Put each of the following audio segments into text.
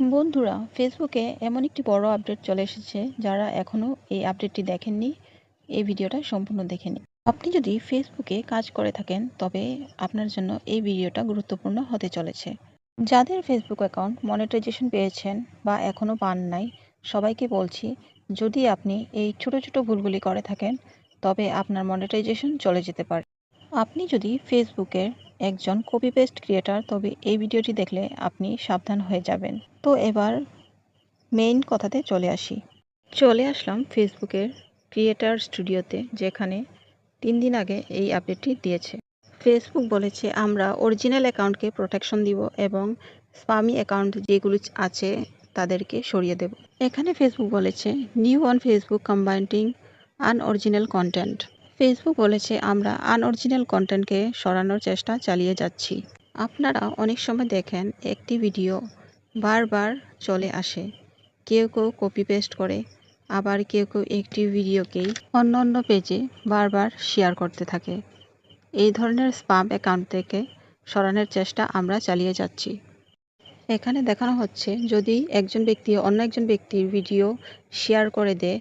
বন্ধুরা ফেসবুকে এমন একটি বড় আপডেট চলে এসেছে যারা এখনও এই আপডেটটি দেখেননি, এই ভিডিওটা সম্পূর্ণ দেখেনি। আপনি যদি ফেসবুকে কাজ করে থাকেন, তবে আপনার জন্য এই ভিডিওটা গুরুত্বপূর্ণ হতে চলেছে। যাদের ফেসবুক অ্যাকাউন্ট মনিটাইজেশন পেয়েছেন বা এখনও পান নাই, সবাইকে বলছি, যদি আপনি এই ছোট ছোট ভুলগুলি করে থাকেন, তবে আপনার মনিটাইজেশন চলে যেতে পারে। আপনি যদি ফেসবুকের একজন কপি পেস্ট ক্রিয়েটার তবে এই ভিডিওটি দেখলে আপনি সাবধান হয়ে যাবেন। তো এবার মেইন কথাতে চলে আসি। চলে আসলাম ফেসবুকের ক্রিয়েটার স্টুডিওতে যেখানে তিন দিন আগে এই আপডেটটি দিয়েছে। ফেসবুক বলেছে, আমরা অরিজিনাল অ্যাকাউন্টকে প্রোটেকশন দিব এবং স্পামি অ্যাকাউন্ট যেগুলো আছে তাদেরকে সরিয়ে দেব। এখানে ফেসবুক বলেছে new on Facebook combining unoriginal content Facebook বলেছে, আমরা আনঅরিজিনাল কন্টেন্টকে সরানোর চেষ্টা চালিয়ে যাচ্ছি। আপনারা অনেক সময় দেখেন, একটি ভিডিও বারবার চলে আসে। কেউ কেউ কপি পেস্ট করে, আবার কেউ কেউ একটি ভিডিওকেই অন্য অন্য পেজে বারবার শেয়ার করতে থাকে। এই ধরনের স্পাম অ্যাকাউন্ট থেকে সরানোর চেষ্টা আমরা চালিয়ে যাচ্ছি। এখানে দেখানো হচ্ছে, যদি একজন ব্যক্তি অন্য একজন ব্যক্তির ভিডিও শেয়ার করে দেয়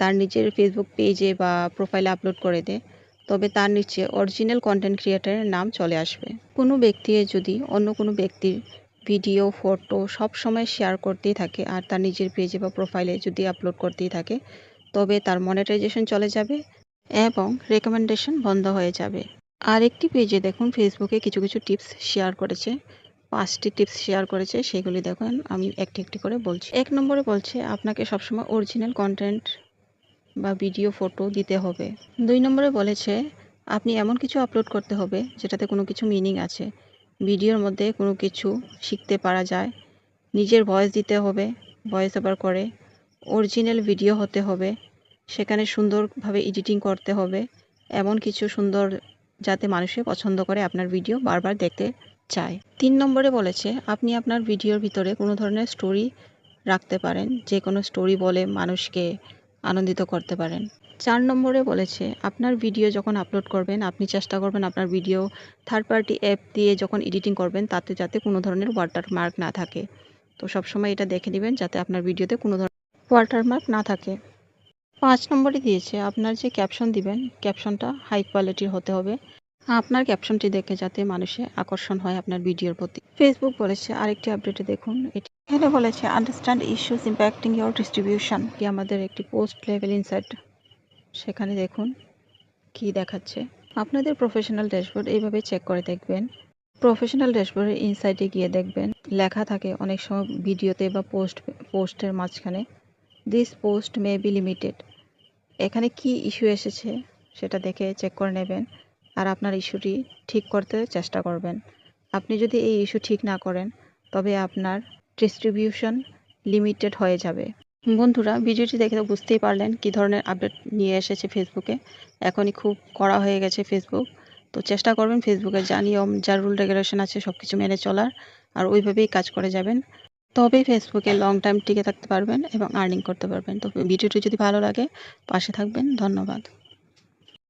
তার নিজের ফেসবুক পেজে বা প্রোফাইলে আপলোড করে দেয় তবে তার নিচে অরিজিনাল কন্টেন্ট ক্রিয়েটারের নাম চলে আসবে। কোনো ব্যক্তি যদি অন্য কোনো ব্যক্তির ভিডিও ফটো সব সময় শেয়ার করতেই থাকে আর তার নিজের পেজে বা প্রোফাইলে যদি আপলোড করতেই থাকে, তবে তার মনিটাইজেশন চলে যাবে এবং রেকমেন্ডেশন বন্ধ হয়ে যাবে। আর একটি পেজে দেখুন ফেসবুকে কিছু কিছু টিপস শেয়ার করেছে। পাঁচটি টিপস শেয়ার করেছে, সেগুলি দেখুন, আমি একটি একটি করে বলছি। এক নম্বরে বলছে, আপনাকে সবসময় অরিজিনাল কন্টেন্ট বা ভিডিও ফটো দিতে হবে। দুই নম্বরে বলেছে, আপনি এমন কিছু আপলোড করতে হবে যেটাতে কোনো কিছু মিনিং আছে। ভিডিওর মধ্যে কোনো কিছু শিখতে পারা যায়। নিজের ভয়েস দিতে হবে, ভয়েস ওভার করে। অরিজিনাল ভিডিও হতে হবে। সেখানে সুন্দরভাবে এডিটিং করতে হবে। এমন কিছু সুন্দর যাতে মানুষে পছন্দ করে আপনার ভিডিও বারবার দেখতে চায়। তিন নম্বরে বলেছে, আপনি আপনার ভিডিওর ভিতরে কোনো ধরনের স্টোরি রাখতে পারেন। যে কোনো স্টোরি বলে মানুষকে আনন্দিত করতে পারেন। চার নম্বরে বলেছে, আপনার ভিডিও যখন আপলোড করবেন, আপনি চেষ্টা করবেন আপনার ভিডিও থার্ড পার্টি অ্যাপ দিয়ে যখন এডিটিং করবেন, তাতে যাতে কোনো ধরনের ওয়াটারমার্ক না থাকে। তো সবসময় এটা দেখে নেবেন যাতে আপনার ভিডিওতে কোনো ধরনের ওয়াটারমার্ক না থাকে। পাঁচ নম্বরে দিয়েছে, আপনার যে ক্যাপশন দিবেন ক্যাপশনটা হাই কোয়ালিটির হতে হবে। আপনার ক্যাপশনটি দেখে যাতে মানুষে আকর্ষণ হয় আপনার ভিডিওর প্রতি। ফেসবুক বলেছে, আরেকটি আপডেটে দেখুন, এটি এখানে বলেছে? Understand issues impacting your distribution কি আমাদের একটি পোস্ট লেভেল ইনসাইট সেখানে দেখুন কি দেখাচ্ছে। আপনাদের প্রফেশনাল ড্যাশবোর্ড এইভাবে চেক করে দেখবেন। প্রফেশনাল ড্যাশবোর্ডের ইনসাইটে গিয়ে দেখবেন। লেখা থাকে অনেক সময় ভিডিওতে বা পোস্ট পোস্টের মাঝখানে this post may be limited এখানে কি ইস্যু এসেছে সেটা দেখে চেক করে নেবেন আর আপনার ইস্যুটি ঠিক করতে চেষ্টা করবেন। আপনি যদি এই ইস্যু ঠিক না করেন, তবে আপনার ডিস্ট্রিবিউশন লিমিটেড হয়ে যাবে। বন্ধুরা, ভিডিওটি দেখে তো বুঝতেই পারলেন কী ধরনের আপডেট নিয়ে এসেছে ফেসবুকে এখনই খুব কড়া হয়ে গেছে ফেসবুক তো চেষ্টা করবেন ফেসবুকে যা নিয়ম, যা রুল রেগুলেশন আছে সব কিছু মেনে চলার, আর ওইভাবেই কাজ করে যাবেন। তবেই ফেসবুকে লং টাইম টিকে থাকতে পারবেন এবং আর্নিং করতে পারবেন। তো ভিডিওটি যদি ভালো লাগে, পাশে থাকবেন। ধন্যবাদ।